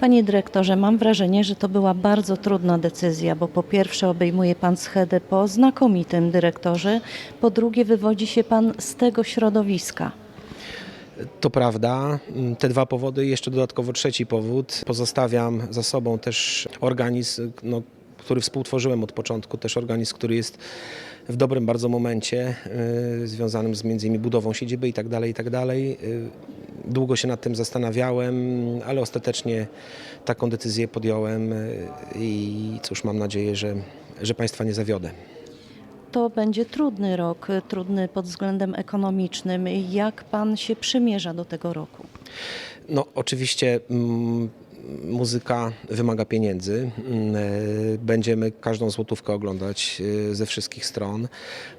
Panie dyrektorze, mam wrażenie, że to była bardzo trudna decyzja, bo po pierwsze obejmuje Pan schedę po znakomitym dyrektorze, po drugie wywodzi się Pan z tego środowiska. To prawda. Te dwa powody, jeszcze dodatkowo trzeci powód. Pozostawiam za sobą też organizm, no, który współtworzyłem od początku, też organizm, który jest w dobrym bardzo momencie, y, związanym z między innymi budową siedziby i tak dalej, i tak dalej. Y, Długo się nad tym zastanawiałem, ale ostatecznie taką decyzję podjąłem y, i cóż, mam nadzieję, że, że Państwa nie zawiodę. To będzie trudny rok, trudny pod względem ekonomicznym. Jak Pan się przymierza do tego roku? No, oczywiście mm, muzyka wymaga pieniędzy. Mm, e, Będziemy każdą złotówkę oglądać e, ze wszystkich stron,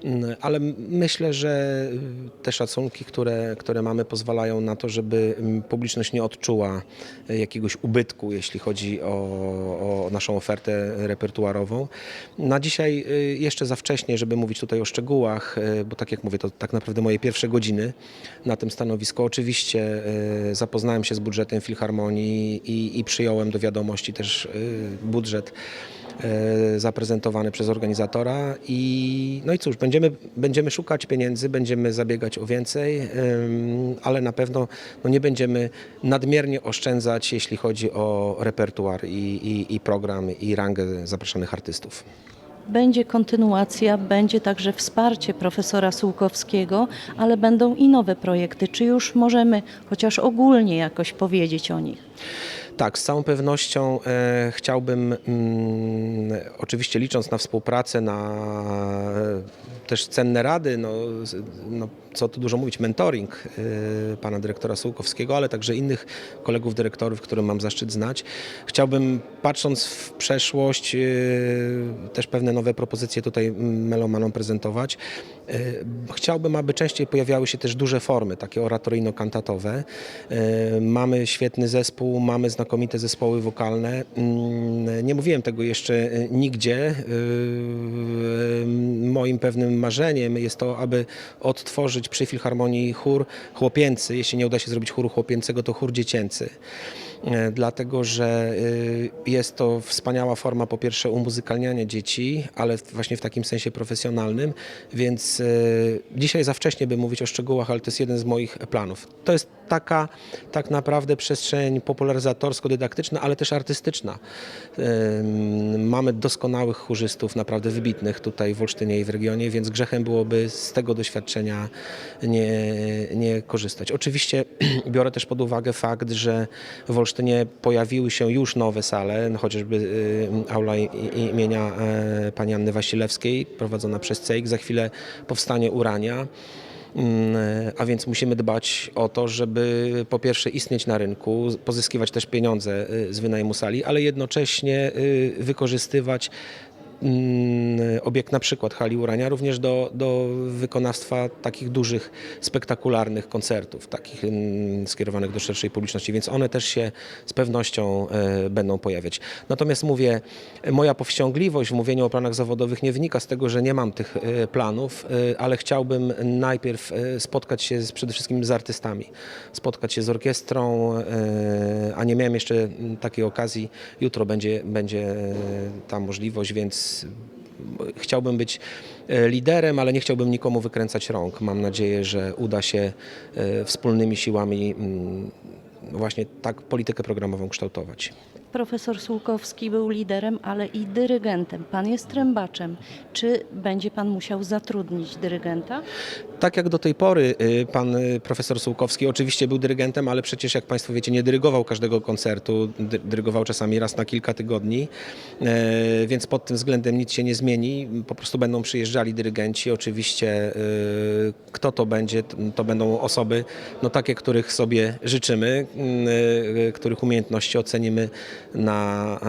Mm, ale myślę, że te szacunki, które, które mamy, pozwalają na to, żeby mm, publiczność nie odczuła e, jakiegoś ubytku, jeśli chodzi o, o naszą ofertę repertuarową. Na dzisiaj jeszcze za wcześnie, żeby mówić tutaj o szczegółach, bo tak jak mówię, to tak naprawdę moje pierwsze godziny na tym stanowisku. Oczywiście zapoznałem się z budżetem Filharmonii i, i przyjąłem do wiadomości też y, budżet y, zaprezentowany przez organizatora i no i cóż, będziemy, będziemy szukać pieniędzy, będziemy zabiegać o więcej, ale na pewno no nie będziemy nadmiernie oszczędzać, jeśli chodzi o repertuar i, i, i program i rangę zapraszanych artystów. Będzie kontynuacja, będzie także wsparcie profesora Sułkowskiego, ale będą i nowe projekty. Czy już możemy chociaż ogólnie jakoś powiedzieć o nich? Tak, z całą pewnością e, chciałbym, mm, oczywiście licząc na współpracę, na e, też cenne rady, no, z- no, co tu dużo mówić, mentoring e, pana dyrektora Sułkowskiego, ale także innych kolegów dyrektorów, których mam zaszczyt znać. Chciałbym, patrząc w przeszłość, e, też pewne nowe propozycje tutaj mm, melomanom prezentować. E, Chciałbym, aby częściej pojawiały się też duże formy, takie oratoryjno-kantatowe. Mamy świetny zespół, mamy znakomite zespoły wokalne. Mm, Nie mówiłem tego jeszcze nigdzie. Moim pewnym marzeniem jest to, aby odtworzyć przy Filharmonii chór chłopięcy. Jeśli nie uda się zrobić chóru chłopięcego, to chór dziecięcy. E, Dlatego, że e, jest to wspaniała forma po pierwsze umuzykalniania dzieci, ale właśnie w takim sensie profesjonalnym, więc e, dzisiaj za wcześnie by mówić o szczegółach, ale to jest jeden z moich planów. To jest taka tak naprawdę przestrzeń popularyzatorsko-dydaktyczna, ale też artystyczna. Mamy doskonałych chórzystów, naprawdę wybitnych tutaj w Olsztynie i w regionie, więc grzechem byłoby z tego doświadczenia nie, nie korzystać. Oczywiście biorę też pod uwagę fakt, że w Olsztynie pojawiły się już nowe sale, chociażby y, aula imienia e, pani Anny Wasilewskiej, prowadzona przez CEIK. Za chwilę powstanie Urania. Mm, A więc musimy dbać o to, żeby po pierwsze istnieć na rynku, pozyskiwać też pieniądze y, z wynajmu sali, ale jednocześnie y, wykorzystywać obiekt na przykład hali Urania również do, do wykonawstwa takich dużych, spektakularnych koncertów, takich mm, skierowanych do szerszej publiczności, więc one też się z pewnością e, będą pojawiać. Natomiast mówię, moja powściągliwość w mówieniu o planach zawodowych nie wynika z tego, że nie mam tych e, planów, e, ale chciałbym najpierw spotkać się z, przede wszystkim z artystami, spotkać się z orkiestrą, a nie miałem jeszcze mm, takiej okazji. Jutro będzie, będzie ta możliwość, więc chciałbym być e, liderem, ale nie chciałbym nikomu wykręcać rąk. Mam nadzieję, że uda się e, wspólnymi siłami mm, właśnie tak politykę programową kształtować. Profesor Sułkowski był liderem, ale i dyrygentem. Pan jest trębaczem. Czy będzie Pan musiał zatrudnić dyrygenta? Tak jak do tej pory y, pan y, profesor Sułkowski oczywiście był dyrygentem, ale przecież jak Państwo wiecie nie dyrygował każdego koncertu, dy- dyrygował czasami raz na kilka tygodni, E, więc pod tym względem nic się nie zmieni. Po prostu będą przyjeżdżali dyrygenci. Oczywiście y, kto to będzie, to będą osoby no takie, których sobie życzymy, których umiejętności ocenimy na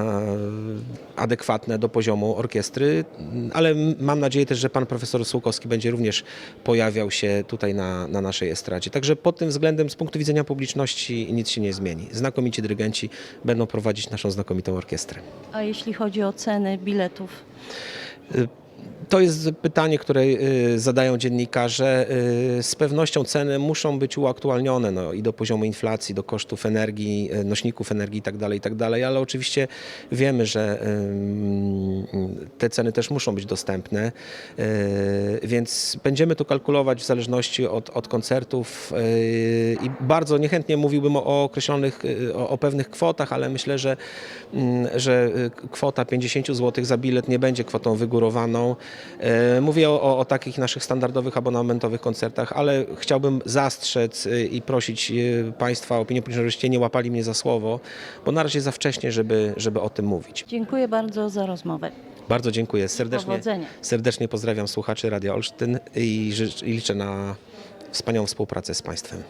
e, adekwatne do poziomu orkiestry, ale mam nadzieję też, że pan profesor Sułkowski będzie również pojawiał się tutaj na, na naszej estradzie. Także pod tym względem z punktu widzenia publiczności nic się nie zmieni. Znakomici dyrygenci będą prowadzić naszą znakomitą orkiestrę. A jeśli chodzi o ceny biletów? To jest pytanie, które y, zadają dziennikarze. Y, Z pewnością ceny muszą być uaktualnione no, i do poziomu inflacji, do kosztów energii, y, nośników energii itd., itd., ale oczywiście wiemy, że te ceny też muszą być dostępne, więc będziemy tu kalkulować w zależności od, od koncertów i bardzo niechętnie mówiłbym o, określonych, o, o pewnych kwotach, ale myślę, że, że kwota 50 zł za bilet nie będzie kwotą wygórowaną. E, Mówię o, o, takich naszych standardowych abonamentowych koncertach, ale chciałbym zastrzec y, i prosić y, Państwa, opinię publiczną, żebyście nie łapali mnie za słowo, bo na razie za wcześnie, żeby, żeby o tym mówić. Dziękuję bardzo za rozmowę. Bardzo dziękuję. Serdecznie, serdecznie pozdrawiam słuchaczy Radia Olsztyn i, życz, i liczę na wspaniałą współpracę z Państwem.